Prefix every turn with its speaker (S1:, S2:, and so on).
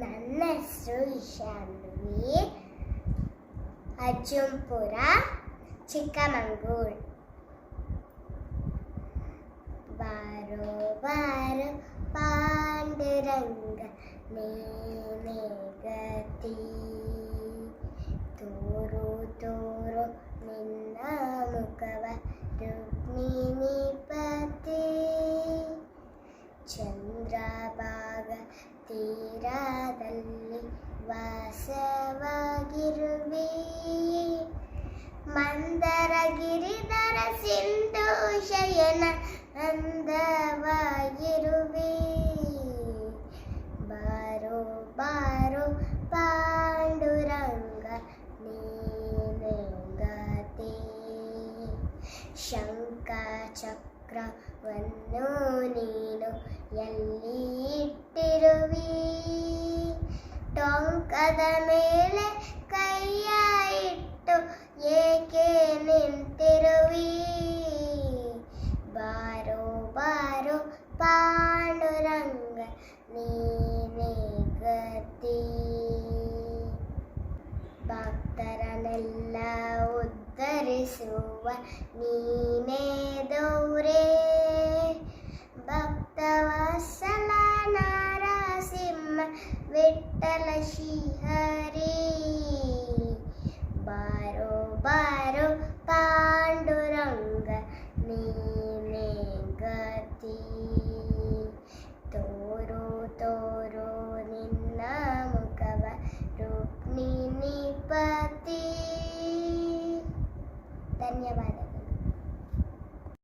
S1: ನನ್ನ ಹೆಸರು ಇಶಾನ್ವಿ ಅಜ್ಜಂಪುರ ಚಿಕ್ಕಮಂಗೂರು ಬಾರೋ ಬಾರೋ ಪಾಂಡುರಂಗ ನೇನೆ ಗತಿ ತೋರು ತೋರು ನಿನ್ನ ಮುಖವ ರುಕ್ಮಿಣಿ ತೀರದಲ್ಲಿ ವಾಸವಾಗಿರುವೆ ಮಂದರ ಗಿರಿಧರ ಸಿಂಧು ಶಯನ ಅಂದವಾಗಿರುವಿ ಬಾರೋ ಬಾರೋ, ಪಾಂಡುರಂಗ ನೀನೆ ಗತಿ ಶಂಕ ಚಕ್ರವನ್ನು ನೀನು ಟೊಂಕದ ಮೇಲೆ ಕೈಯ ಇಟ್ಟು ಏಕೆ ನಿಂತಿರುವಿ? ಬಾರೋ ಬಾರೋ ಪಾಂಡುರಂಗ ನೀನೇ ಗತಿ. ಭಕ್ತರನ್ನೆಲ್ಲ ಉದ್ಧರಿಸುವ ನೀನೇ कटलशी हरे बारो बारो पांडुरंग मीने गति। तोरो तोरो निन्ना मुखव रुक्मिणी पति धन्यवाद।